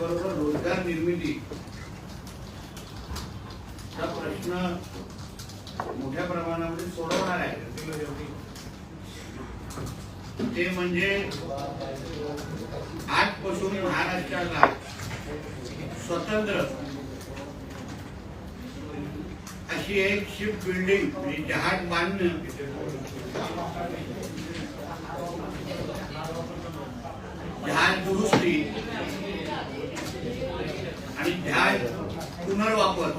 त्याचबरोबर रोजगार निर्मिती. हा प्रश्न मोठ्या प्रमाणामध्ये सोडवणार आहे. ते म्हणजे आजपासून महाराष्ट्राला स्वतंत्र अशी एक शिप बिल्डिंग म्हणजे जहाज बांधणं. जहाज दुरुस्ती. न्याय पुनर्वापर.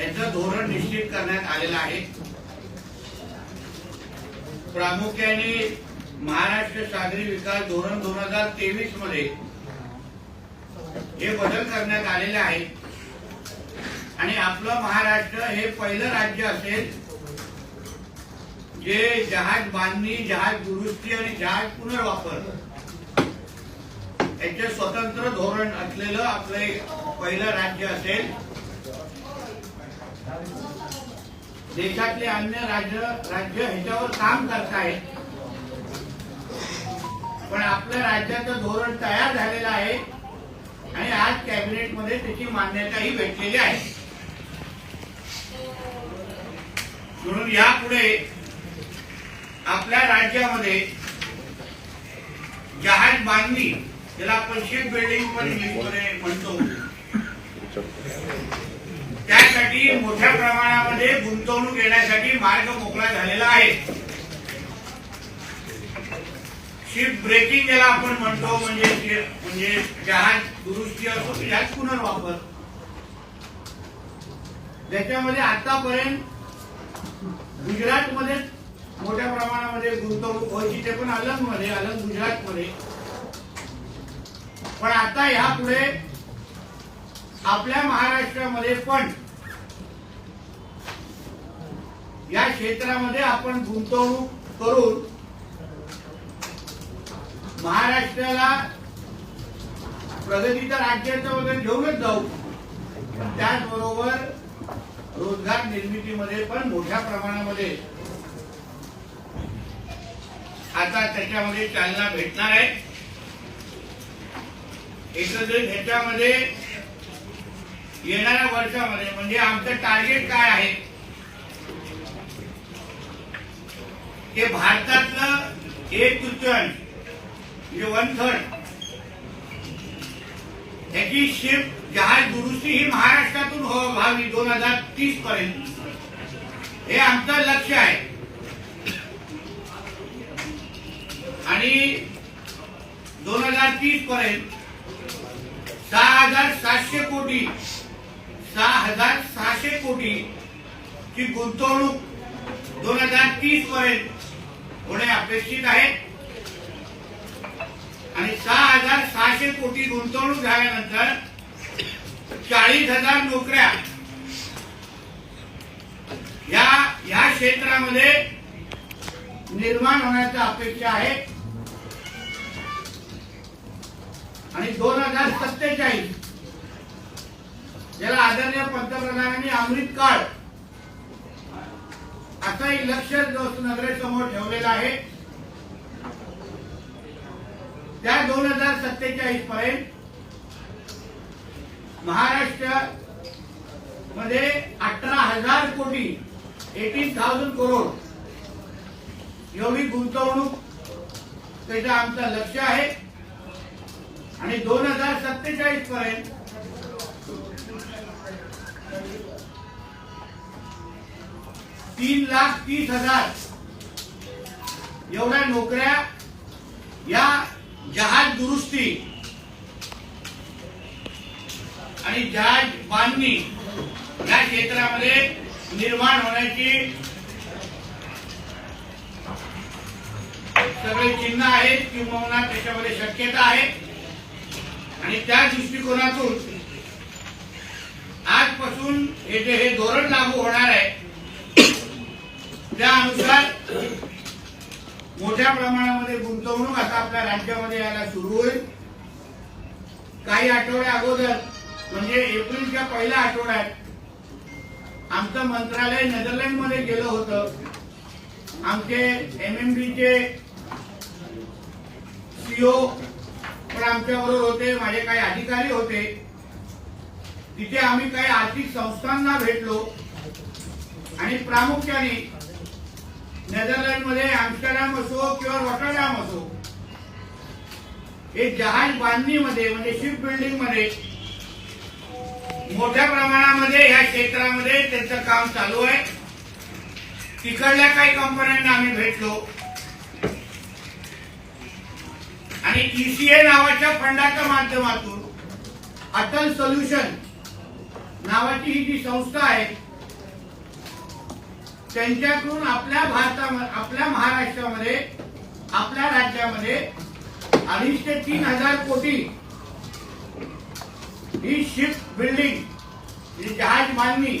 याचं धोरण निश्चित करण्यात आलेलं आहे. प्रामुख्याने महाराष्ट्र सागरी विकास धोरण दोन हजार तेवीसमध्ये हे बदल करण्यात आलेले आहेत. आणि आपलं महाराष्ट्र हे पहिलं राज्य असेल जे जहाज बांधणी जहाज दुरुस्ती आणि जहाज पुनर्वापर याचे स्वतंत्र धोरण असलेलं आपलं एक पहिलं राज्य असेल. देशातले अन्य राज्य राज्य ह्याच्यावर काम करतायत. पण आपल्या राज्याचं धोरण तयार झालेलं आहे आणि आज कॅबिनेटमध्ये त्याची मान्यताही भेटलेली आहे. म्हणून यापुढे आपल्या राज्यामध्ये जहाज बांधणी ज्याला आपण शिप बिल्डिंग पण म्हणतो. त्यासाठी मोठ्या प्रमाणामध्ये गुंतवणूक येण्यासाठी मार्ग मोकळा झालेला आहे. शिप ब्रेकिंग ज्याला आपण म्हणतो म्हणजे म्हणजे जहाज दुरुस्ती असो की जहाज पुनर्वापर. त्याच्यामध्ये आतापर्यंत गुजरातमध्ये मोठ्या प्रमाणामध्ये गुंतवणूक व्हायची ते पण अलंगमध्ये अलंग गुजरात मध्ये पण आता यापुढे आपल्या महाराष्ट्रामध्ये पण या क्षेत्रामध्ये आपण गुंतवणूक करून महाराष्ट्राला प्रगतीच्या राज्याचं वगैरे घेऊनच जाऊ. त्याचबरोबर रोजगार निर्मितीमध्ये पण मोठ्या प्रमाणामध्ये आता त्याच्यामध्ये चालना भेटणार आहे. एकंदरीत ह्याच्यामध्ये येणाऱ्या वर्षामध्ये म्हणजे आमचं टार्गेट काय आहे? ते भारतातलं एक तृतीयांश म्हणजे वन थर्ड ह्याची शिप जहाज दुरुस्ती ही महाराष्ट्रातून हो- व्हावी दोन हजार तीस पर्यंत. हे आमचं लक्ष आहे. आणि दोन हजार तीस पर्यंत सहा हजार सातशे कोटी. सहा हजार सहाशे कोटी ची गुंतवणूक दोन हजार तीस पर्यंत होणे अपेक्षित आहे. आणि सहा हजार सहाशे कोटी गुंतवणूक झाल्यानंतर चाळीस हजार नोकऱ्या या या क्षेत्रामध्ये निर्माण होण्याची अपेक्षा आहे. आणि दोन हजार सत्तेचाळीस. ज्याला आदरणीय पंतप्रधानांनी अमृत काळ असाही लक्ष नजरेसमोर ठेवलेला आहे. त्या दोन हजार सत्तेचाळीस पर्यंत महाराष्ट्रमध्ये अठरा हजार कोटी एटीन थाउजंड करोड एवढी गुंतवणूक त्याचं आमचं लक्ष आहे. आणि दोन हजार सत्तेचाळीस पर्यंत तीन लाख तीस हजार एवढ्या नोकऱ्या या जहाज दुरुस्ती आणि जहाज बांधणी या क्षेत्रामध्ये निर्माण होण्याची सगळे चिन्ह आहेत किंवा त्याच्यामध्ये शक्यता आहे. आणि त्या दृष्टिकोनातून आजपासून हे जे हे धोरण लागू होणार आहे त्यानुसार मोठ्या प्रमाणामध्ये गुंतवणूक आता आपल्या राज्यामध्ये यायला सुरू होईल. काही आठवड्या अगोदर म्हणजे एप्रिलच्या पहिल्या आठवड्यात आमचं मंत्रालय नेदरलँडमध्ये गेलं होतं. आमचे एम एम चे सीओ पण आमच्याबरोबर होते माझे काही अधिकारी होते. तिथे आम्ही काही आर्थिक संस्थांना भेटलो. आणि प्रामुख्याने नेदरलँडमध्ये आमस्टरडॅम असो किंवा रॉटरडॅम असो हे जहाज बांधणीमध्ये म्हणजे शिप बिल्डिंगमध्ये मोठ्या प्रमाणामध्ये या क्षेत्रामध्ये त्यांचं काम चालू आहे. तिकडल्या काही कंपन्यांना आम्ही भेटलो. आणि ईसीए नावाच्या फंडाच्या माध्यमातून अटल सोल्युशन नावाची ही जी संस्था आहे त्यांच्याकडून आपल्या भारतामध्ये आपल्या महाराष्ट्रामध्ये आपल्या राज्यामध्ये अडीच ते तीन हजार कोटी ही शिप बिल्डिंग ही जहाज बांधणी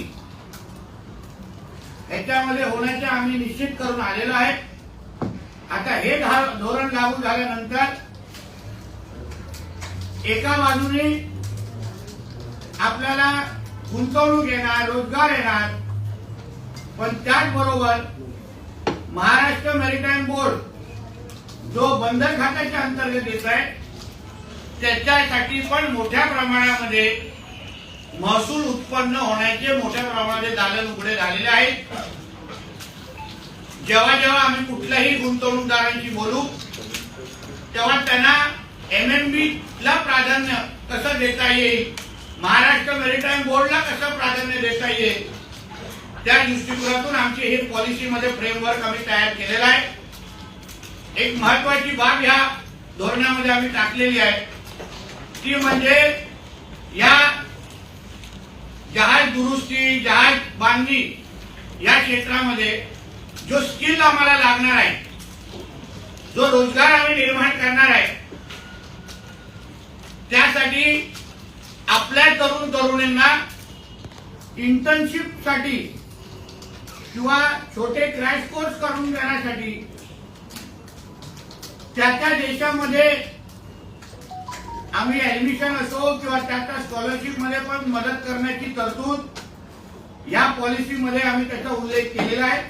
याच्यामध्ये होण्याचे आम्ही निश्चित करून आलेलो आहे. आता हे धोरण लागू झाल्यानंतर एका बाजूने आपल्याला गुंतवणूक येणार रोजगार येणार पण त्याचबरोबर महाराष्ट्र मेरीटाईम बोर्ड जो बंदर खात्याच्या अंतर्गत येत आहे त्याच्यासाठी पण मोठ्या प्रमाणामध्ये महसूल उत्पन्न होण्याचे मोठ्या प्रमाणामध्ये दालन उघडे झालेले आहेत जेव्हा जेव्हा आम्ही कुठल्याही गुंतवणूकदारांशी बोलू तेव्हा त्यांना एमएमबी ला प्राधान्य कसं देता येईल? महाराष्ट्र मेरीटाईम बोर्डला कसं प्राधान्य देता येईल? त्या दृष्टिकोनातून आमची हे पॉलिसीमध्ये फ्रेमवर्क आम्ही तयार केलेला आहे. एक महत्वाची बाब ह्या धोरणामध्ये आम्ही टाकलेली आहे. ती म्हणजे या जहाज दुरुस्ती जहाज बांधणी या क्षेत्रामध्ये जो स्किल आम्हाला लागणार आहे जो रोजगार आम्ही निर्माण करणार आहे त्यासाठी आपल्या तरुण तरुणींना इंटर्नशिपसाठी किंवा छोटे क्रॅश कोर्स करून देण्यासाठी त्या त्या देशामध्ये आम्ही ऍडमिशन असो किंवा त्या त्या स्कॉलरशिपमध्ये पण मदत करण्याची तरतूद या पॉलिसीमध्ये आम्ही त्याचा उल्लेख केलेला आहे.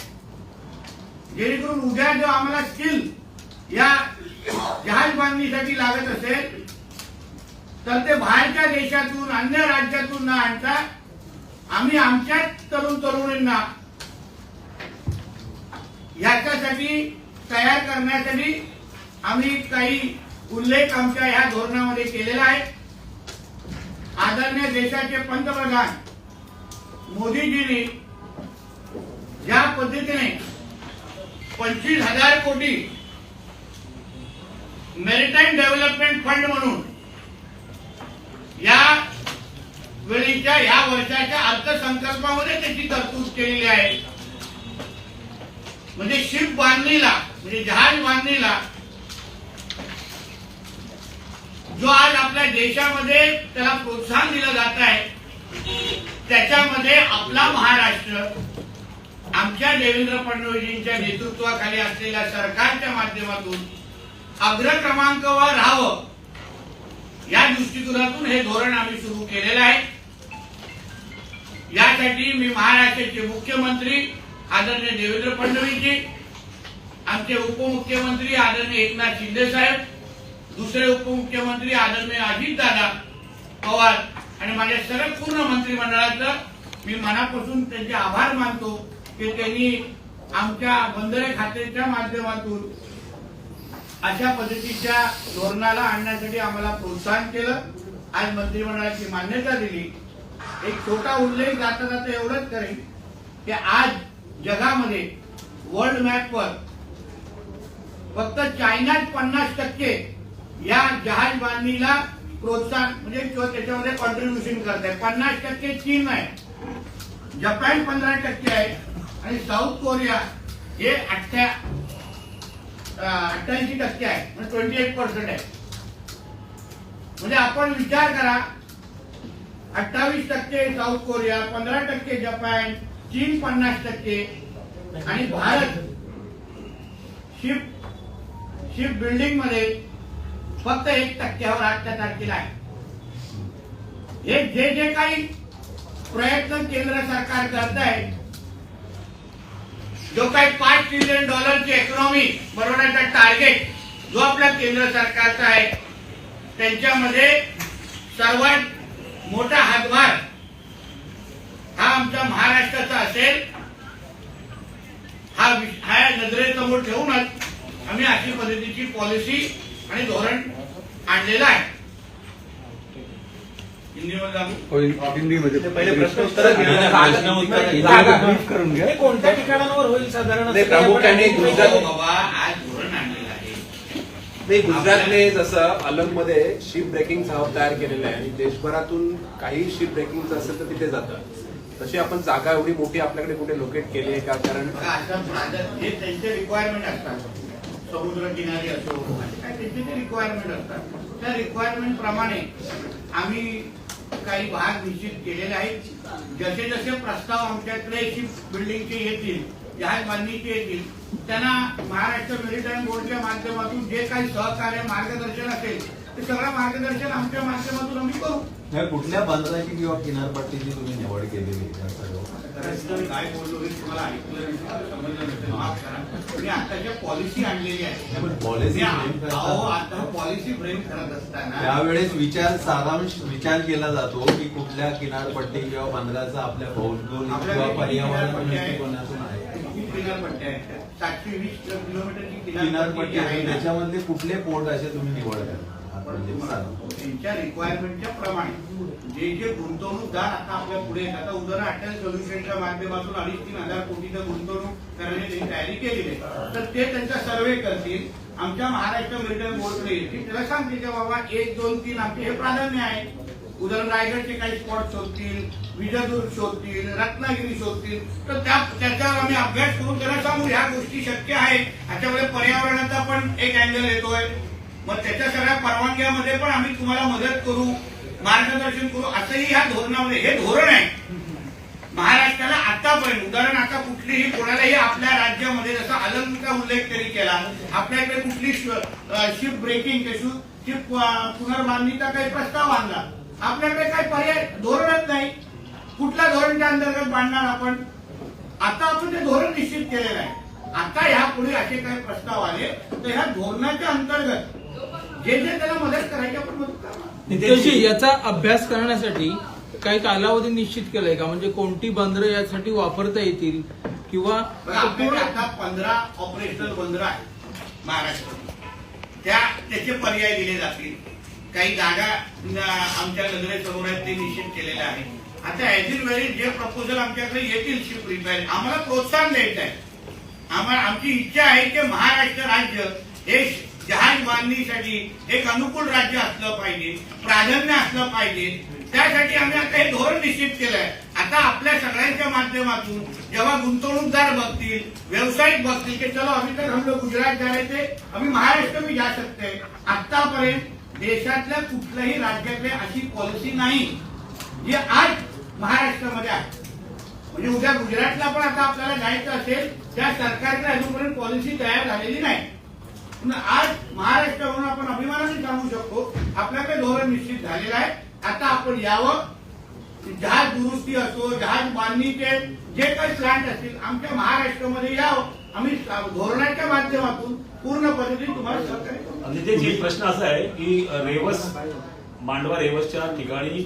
जेणेकरून उद्या जो आम्हाला स्किल या जहाज बांधणीसाठी लागत असेल तर ते बाहेरच्या देशातून अन्य राज्यातून न आणता आम्ही आमच्या तरुण तरुणींना याच्यासाठी तयार करण्यासाठी आम्ही काही उल्लेख आमच्या या धोरणामध्ये केलेला आहे. आदरणीय देशाचे पंतप्रधान मोदीजींनी ज्या पद्धतीने पंचवीस हजार कोटी मेरिटाईम डेव्हलपमेंट फंड म्हणून या वेळीच्या या वर्षाच्या अर्थसंकल्पामध्ये त्याची तरतूद केलेली आहे. म्हणजे शिप बांधणीला म्हणजे जहाज बांधणीला जो आज आपल्या देशामध्ये त्याला प्रोत्साहन दिलं जात आहे त्याच्यामध्ये आपला महाराष्ट्र आमच्या देवेंद्र फडणवीसजींच्या नेतृत्वाखाली असलेल्या सरकारच्या माध्यमातून अग्रक्रमांकावर राहावं. या दृष्टिकोनातून हे धोरण आम्ही सुरू केलेलं आहे. यासाठी मी महाराष्ट्राचे मुख्यमंत्री आदरणीय देवेंद्र फडणवीसजी आमचे उपमुख्यमंत्री आदरणीय एकनाथ शिंदे साहेब दुसरे उपमुख्यमंत्री आदरणीय अजितदादा पवार आणि माझ्या सर्व पूर्ण मंत्रिमंडळाचं मी मनापासून त्यांचे आभार मानतो की त्यांनी आमच्या बंदरे खात्याच्या माध्यमातून अशा पद्धतीच्या धोरणाला आणण्यासाठी आम्हाला प्रोत्साहन केलं. आज मंत्रिमंडळाची मान्यता दिली. एक छोटा उल्लेख जाता जाता एवढंच करेन की आज जगामध्ये वर्ल्ड मॅपवर फक्त चायनात पन्नास टक्के या जहाज बांधणीला प्रोत्साहन म्हणजे किंवा त्याच्यामध्ये कॉन्ट्रीब्युशन करत आहे पन्नास टक्के चीन आहे. जपान पंधरा टक्के आहे. आणि साऊथ कोरिया हे अठ्ठ्या अठ्ठ्याऐंशी टक्के आहे म्हणजे ट्वेंटी एट पर्सेंट आहे. म्हणजे आपण विचार करा अठ्ठावीस टक्के साऊथ कोरिया पंधरा टक्के जपान चीन पन्नास टक्के आणि भारत शिप शिप बिल्डिंगमध्ये फक्त एक टक्क्यावर आजच्या तारखेला आहे. हे जे जे काही प्रयत्न केंद्र सरकार करत आहे जो काही पाच ट्रिलियन डॉलरची इकॉनॉमी बनवण्याचा टार्गेट जो आपल्या केंद्र सरकारचा आहे त्यांच्यामध्ये सर्वात मोठा हातभार हा आमच्या महाराष्ट्राचा असेल हा हा नजरेसमोर ठेवूनच आम्ही अशी पद्धतीची पॉलिसी आणि धोरण आणलेलं आहे हिंदीमध्ये लागू होईल हिंदीमध्ये पहिले प्रश्न उत्तर घ्या. जागा- जागा brief करून घ्या कोणत्या ठिकाणांवर होईल साधारण? प्रामुख्याने गुजरात- नाही गुजरातने जसं अलंगमध्ये शिप ब्रेकिंग साहब तयार केलेलं आहे आणि देशभरातून काही शिप ब्रेकिंगचं असेल तर तिथे जातं. तशी आपण जागा एवढी मोठी आपल्याकडे कुठे लोकेट केली आहे का? कारण हे त्यांचे रिक्वायरमेंट असतात. समुद्र किनारी असो त्यांचे ते रिक्वायरमेंट असतात. त्या रिक्वायरमेंट प्रमाणे आम्ही काही भाग निश्चित केलेले आहेत. जसे जसे प्रस्ताव आमच्याकडे बिल्डिंगचे येतील जहाज बांधणीचे येतील त्यांना महाराष्ट्र मेरिटाईम बोर्डच्या माध्यमातून जे काही सहकार्य मार्गदर्शन ते सगळं मार्गदर्शन आमच्या माध्यमातून आम्ही करू. ह्या कुठल्या बंदराची किंवा किनारपट्टीची तुम्ही निवड केलेली आहे या सर्व? कदाचित मी काय बोललो हे तुम्हाला ऐकलं नसेल, समजलं नसेल, माफ करा. मी आताच्या पॉलिसी आणलेली आहे. पण पॉलिसी मी फ्रेम आ- अहो करताना आता पॉलिसी फ्रेम करत असताना त्यावेळेस विचार सारांश विचार केला जातो की कुठल्या किनारपट्टी किंवा बंदराचा आपल्या भौगोलिक आपल्या किंवा पर्यावरण किनारपट्टी आहे? दृष्टिकोनातून आहे. किती किनारपट्ट्या आहेत सातशे वीस किलोमीटरची किनारपट्टी आहे. आहे ना, त्याच्यामधले कुठले पोर्ट असे तुम्ही निवड करता पण त्यांच्या रिक्वायरमेंटच्या प्रमाणे. जे जे गुंतवणूकदार आता आपल्या पुढे येतात आता उदाहरण अटल सोल्युशनच्या माध्यमातून अडीच तीन हजार कोटीचं गुंतवणूक करण्याची तयारी केली आहे. तर ते त्यांचा सर्वे करतील. आमच्या महाराष्ट्र मेडिकल बोर्डकडे येतील. त्याला सांगतील की बाबा एक दोन तीन आमचे हे प्राधान्य आहे. उदाहरण रायगडचे काही स्पॉट शोधतील विजयदुर्ग शोधतील रत्नागिरी शोधतील. तर त्या त्याच्यावर आम्ही अभ्यास करून त्यांना सांगू ह्या गोष्टी शक्य आहेत. त्याच्यामुळे पर्यावरणाचा पण एक अँगल येतोय. मग त्याच्या सगळ्या परवानग्यामध्ये पण आम्ही तुम्हाला मदत करू मार्गदर्शन करू असंही ह्या धोरणामध्ये हे धोरण आहे. महाराष्ट्राला आतापर्यंत उदाहरण आता कुठलीही कोणालाही आपल्या राज्यामध्ये जसा अलंकचा उल्लेख तरी केला आपल्याकडे कुठली शिप ब्रेकिंग शिप पुनर्बांधणीचा काही प्रस्ताव आणला. आपल्याकडे काही पर्याय धोरणच नाही. कुठल्या धोरणच्या अंतर्गत बांधणार आपण? आता आपण ते धोरण निश्चित केलेलं आहे. आता ह्यापुढे असे काही प्रस्ताव आले तर ह्या धोरणाच्या अंतर्गत जे जे त्याला मदत करायची आपण मदत करणार. नितेशजी याचा अभ्यास करण्यासाठी काही कालावधी निश्चित केलाय का? म्हणजे कोणती बंदरं यासाठी वापरता येतील किंवा आता पंधरा ऑपरेशनल बंदर आहे महाराष्ट्रात त्या त्याचे पर्याय दिले जातील. काही जागा आमच्या नजरेसमोर आहेत ते निश्चित केलेले आहे आता ऍज इन वेळी जे प्रपोजल आमच्याकडे येतील शिप रिपेअर आम्हाला प्रोत्साहन द्यायचं आहे. आम्हाला आमची इच्छा आहे की महाराष्ट्र राज्य हे जहाज बांधणीसाठी एक अनुकूल राज्य असलं पाहिजे प्राधान्य असलं पाहिजे. त्यासाठी आम्ही आता हे धोरण निश्चित केलंय. आता आपल्या सगळ्यांच्या माध्यमातून जेव्हा गुंतवणूकदार बघतील व्यावसायिक बघतील की चलो अभी तर हम गुजरात जा रहे थे अभी महाराष्ट्र मी जा सकते आतापर्यंत देशातल्या कुठल्याही राज्याकडे अशी पॉलिसी नाही जी आज महाराष्ट्रामध्ये आहे. म्हणजे उद्या गुजरातला पण आता आपल्याला जायचं असेल त्या सरकारने अजूनपर्यंत पॉलिसी तयार झालेली नाही. आज महाराष्ट्रावरून आपण अभिमानाने सांगू शकतो आपल्याकडे धोरण निश्चित झालेलं आहे. आता आपण यावं. जहाज दुरुस्ती असो जहाज बांधणीचे जे काही प्लांट असतील आमच्या महाराष्ट्रामध्ये यावं. आम्ही धोरणाच्या माध्यमातून पूर्ण पद्धतीने तुम्हाला सहकार्य प्रश्न असा आहे की रेवस मांडवा रेवसच्या ठिकाणी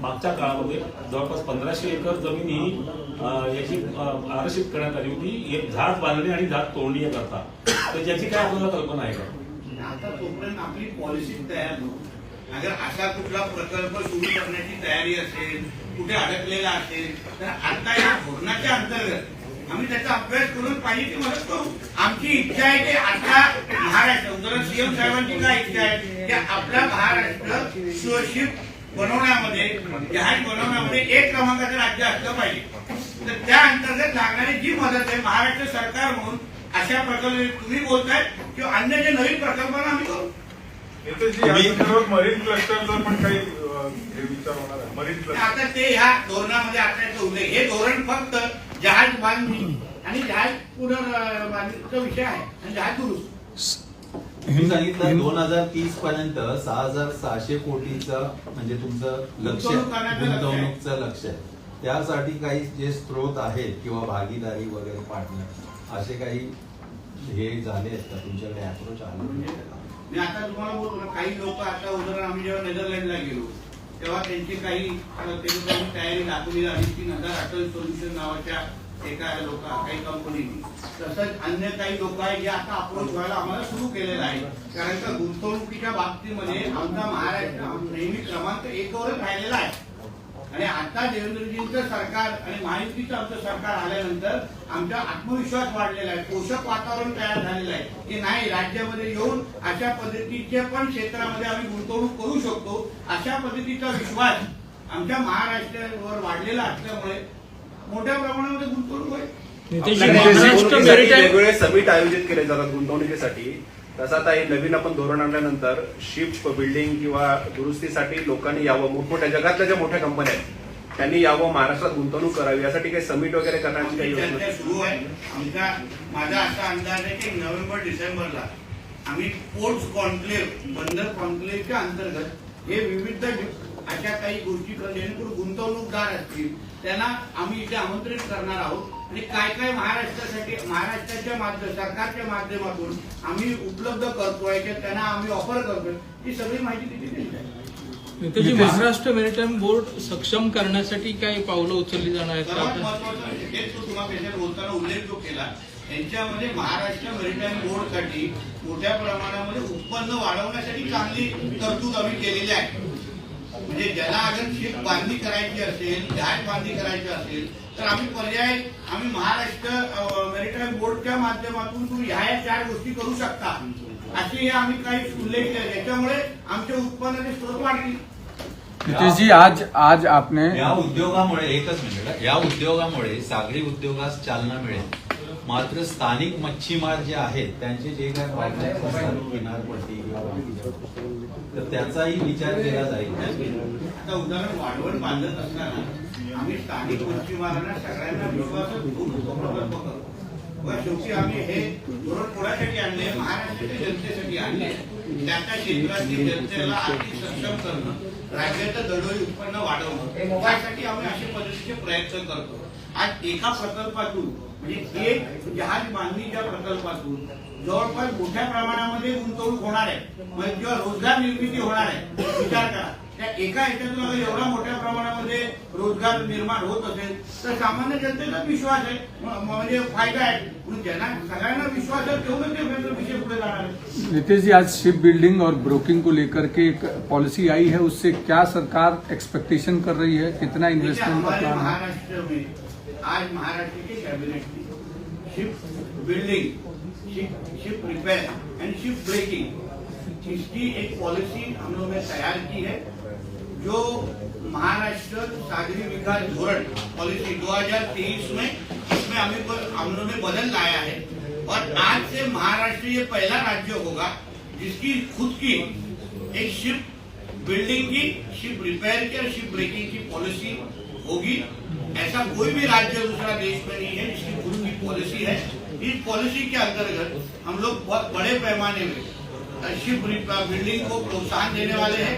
मागच्या काळामध्ये जवळपास पंधराशे एकर जमीन ही याची आरक्षित करण्यात आली होती. एक झाड बांधणे आणि झाड तोडणी करता तर ज्याची काय आपल्याला कल्पना आहे का? आता तोपर्यंत आपली पॉलिसी तयार होऊ अगर असा कुठला प्रकल्प सुरू करण्याची तयारी असेल कुठे अडकलेला असेल तर आता या धोरणाच्या अंतर्गत आम्ही त्याचा अभ्यास करून पाहिजे ती मदत करू. आमची इच्छा आहे की आता महाराष्ट्र उदाहरण सीएम साहेबांची काय इच्छा आहे? की आपला महाराष्ट्र सुरक्षित बनवण्यामध्ये जहाज बनवण्यामध्ये एक क्रमांकाचं राज्य असलं पाहिजे. तर त्या अंतर्गत लागणारी जी मदत आहे महाराष्ट्र सरकार म्हणून अशा प्रकल्प तुम्ही बोलताय किंवा अन्य जे नवीन प्रकल्पांना आम्ही करू. मरीन क्लस्टरचा पण काही अ, हे विचार होणार आहे. Marine cluster. आता ते ह्या धोरणामध्ये उल्लेख हे धोरण फक्त जहाज बांधणी आणि जहाज पुनर्बांधणीचा विषय आहे आणि जहाज दुरुस्त तुम्ही सांगितलं दोन हजार तीस पर्यंत सहा हजार सहाशे कोटीचं म्हणजे तुमचं लक्ष. गुंतवणूकचं लक्ष आहे. त्यासाठी काही जे स्त्रोत आहेत किंवा भागीदारी वगैरे पार्टनर असे काही हे झाले आहेत का तुमच्याकडे अप्रोच आले म्हणजे मी आता तुम्हाला बोलतो ना काही लोक आता उदाहरण आम्ही जेव्हा नेदरलँडला गेलो तेव्हा त्यांची काही अ, ते लोकांनी तयारी दाखवली आणि तीन हजार अटल सोल्युशन नावाच्या एका लोक काही कंपनीनी तसंच अन्य काही लोक आहेत जे आता अप्रोच व्हायला आम्हाला सुरू केलेलं आहे. कारण का गुंतवणुकीच्या बाबतीमध्ये आमचा महाराष्ट्र नेहमी क्रमांक एकवरच राहिलेला आहे. आणि आता देवेंद्रजींचं सरकार आणि महायुतीचं आमचं सरकार आल्यानंतर आमचा आत्मविश्वास वाढलेला आहे. पोषक वातावरण तयार झालेलं आहे. की नाही राज्यामध्ये येऊन अशा पद्धतीचे पण क्षेत्रामध्ये आम्ही गुंतवणूक करू शकतो अशा पद्धतीचा विश्वास आमच्या महाराष्ट्रावर वाढलेला असल्यामुळे मोठ्या प्रमाणामध्ये गुंतवणूक होईल. समिट आयोजित केले जातात गुंतवणुकीसाठी तसं आता हे नवीन आपण धोरण आणल्यानंतर शिप बिल्डिंग किंवा दुरुस्तीसाठी लोकांनी यावं मोठमोठ्या जगातल्या ज्या मोठ्या कंपन्या आहेत त्यांनी यावं महाराष्ट्रात गुंतवणूक करावी यासाठी काही समिट वगैरे करण्याची काही योजना? सुरू आहे. आमचा माझा असा अंदाज आहे की नोव्हेंबर डिसेंबरला आम्ही पोर्ट्स कॉन्क्लेव्ह बंदर कॉन्क्लेव्हच्या अंतर्गत हे विविध अशा काही गोष्टी कर- जेणेकरून गुंतवणूकदार असतील त्यांना आम्ही इथे आमंत्रित करणार आहोत. आणि काय काय महाराष्ट्रासाठी महाराष्ट्राच्या माध्यम सरकारच्या माध्यमातून आम्ही उपलब्ध करतोय त्यांना आम्ही ऑफर करतोय ही सगळी माहिती तिथे दिली जाईल नितेशजी महाराष्ट्र मेरिटाईम बोर्ड सक्षम करण्यासाठी काही पावलं उचलली जाणार आहेत सर्वात? महत्वाचं तुम्हाला बोलताना उल्लेख जो केला यांच्यामध्ये महाराष्ट्र मेरिटाईम बोर्डसाठी मोठ्या प्रमाणामध्ये उत्पन्न वाढवण्यासाठी चांगली तरतूद आम्ही केलेली आहे म्हणजे ज्याला अगर शिप बांधणी करायची असेल जहाज बांधणी करायची असेल तर आम्ही पर्याय आम्ही महाराष्ट्र मेरिटाईम बोर्डच्या माध्यमातून तुम्ही ह्या या चार गोष्टी करू शकता. असे हे आम्ही काही उल्लेख केले. याच्यामुळे आमच्या उत्पन्नाचे स्रोत वाढतील. जी आज आज आपने या उद्योगामुळे एकच मिनिट या उद्योगामुळे सागरी उद्योगास चालना मिळेल. मात्र स्थानिक मच्छीमार जे आहेत त्यांचे जे काय प्रॉब्लेम असतात किनारपट्टी किंवा तर त्याचाही विचार केला जाईल. आता उदाहरण वाढवण बांधत असताना आम्ही स्थानिक मच्छीमारांना सगळ्यांना विश्वासात घेऊन प्रकल्प करू व शेवटी आम्ही हे धोरण कोणासाठी आणले महाराष्ट्राच्या जनतेसाठी आणले त्याच्या क्षेत्रातील जनतेला आर्थिक सक्षम करणं राज्याचं दरडोई उत्पन्न वाढवणं त्यासाठी आम्ही अशा पद्धतीचे प्रयत्न करतो. आज एका प्रकल्पातून म्हणजे एक जहाज़ बांधणीच्या प्रकल्पातून जवळपास मोठ्या प्रमाणामध्ये गुंतवणूक होणार आहे. म्हणजे किंवा रोज़गार निर्मिती होणार आहे विचार करा. त्या एका ह्याच्यातून अगर एवढा मोठ्या प्रमाणामध्ये रोज़गार निर्माण होत असेल तर सामान्य जनतेचाच विश्वास आहे. म्हणजे फ़ायदा आहे. म्हणून ज्यांना सगळ्यांना विश्वास आहे तेवढं ते विषय पुढे जाणार आहे. नीतीश जी आज शिप बिल्डिंग और ब्रोकिंग को लेकर के एक पॉलिसी आई है उससे क्या सरकार एक्सपेक्टेशन कर रही है? कितना इन्वेस्टमेंट का प्लान है। महाराष्ट्र में आज महाराष्ट्र के कैबिनेट में ship building ship ship repair and ship breaking इसकी एक पॉलिसी हम लोगों ने तैयार की है, जो महाराष्ट्र सागरी विकास धोरण पॉलिसी 2023 में, इसमें हम लोगों ने बदल लाया है और आज से महाराष्ट्र ये पहला राज्य होगा जिसकी खुद की एक शिप बिल्डिंग की शिप रिपेयर की और शिप ब्रेकिंग की पॉलिसी होगी। ऐसा कोई भी राज्य दूसरा देश में नहीं है, जिसकी गुरु की पॉलिसी है। इस पॉलिसी के अंतर्गत हम लोग बहुत बड़े पैमाने में शिव बिल्डिंग को प्रोत्साहन देने वाले हैं।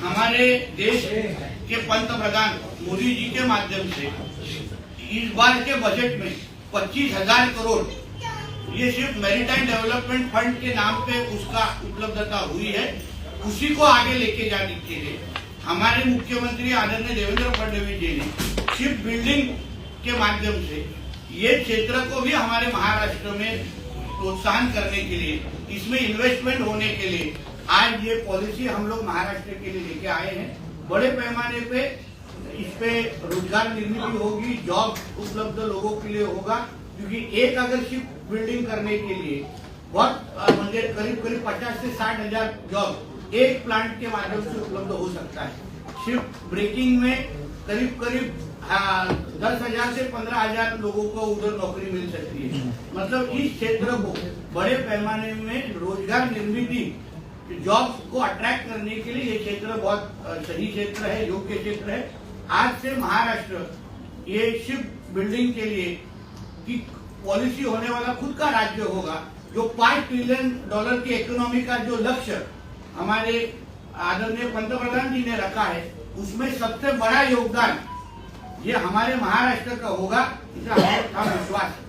हमारे देश के पंत प्रधान मोदी जी के माध्यम से इस बार के बजट में पच्चीस हज़ार करोड़ ये सिर्फ़ मैरीटाइम डेवलपमेंट फंड के नाम पे उसका उपलब्धता हुई है। उसी को आगे लेके जाने के लिए हमारे मुख्यमंत्री आदरणीय देवेंद्र फडणवीस जी ने शिप बिल्डिंग के माध्यम से ये क्षेत्र को भी हमारे महाराष्ट्र में प्रोत्साहन करने के लिए, इसमें इन्वेस्टमेंट होने के लिए आज ये पॉलिसी हम लोग महाराष्ट्र के लिए लेके आए हैं। बड़े पैमाने पे इस पे रोज़गार निर्मित होगी जॉब उपलब्ध लोगों के लिए होगा, क्योंकि एक अगर शिप बिल्डिंग करने के लिए बहुत म्हणजे करीब करीब पचास से साठ हज़ार जॉब एक प्लांट के माध्यम से उपलब्ध हो सकता है। शिप ब्रेकिंग में करीब करीब दस हज़ार से पंद्रह हज़ार लोगों को उधर नौकरी मिल सकती है। मतलब इस क्षेत्र को, बड़े पैमाने में रोज़गार निर्मित जॉब को अट्रैक्ट करने के लिए ये क्षेत्र बहुत सही क्षेत्र है, योग्य क्षेत्र है। आज से महाराष्ट्र, ये शिप बिल्डिंग के लिए की पॉलिसी होने वाला खुद का राज्य होगा, जो पाँच ट्रिलियन डॉलर की इकोनॉमी का जो लक्ष्य हमारे आदरणीय पंतप्रधान जी ने रखा है, उसमें सबसे बड़ा योगदान ये हमारे महाराष्ट्र का होगा इसका हमें विश्वास है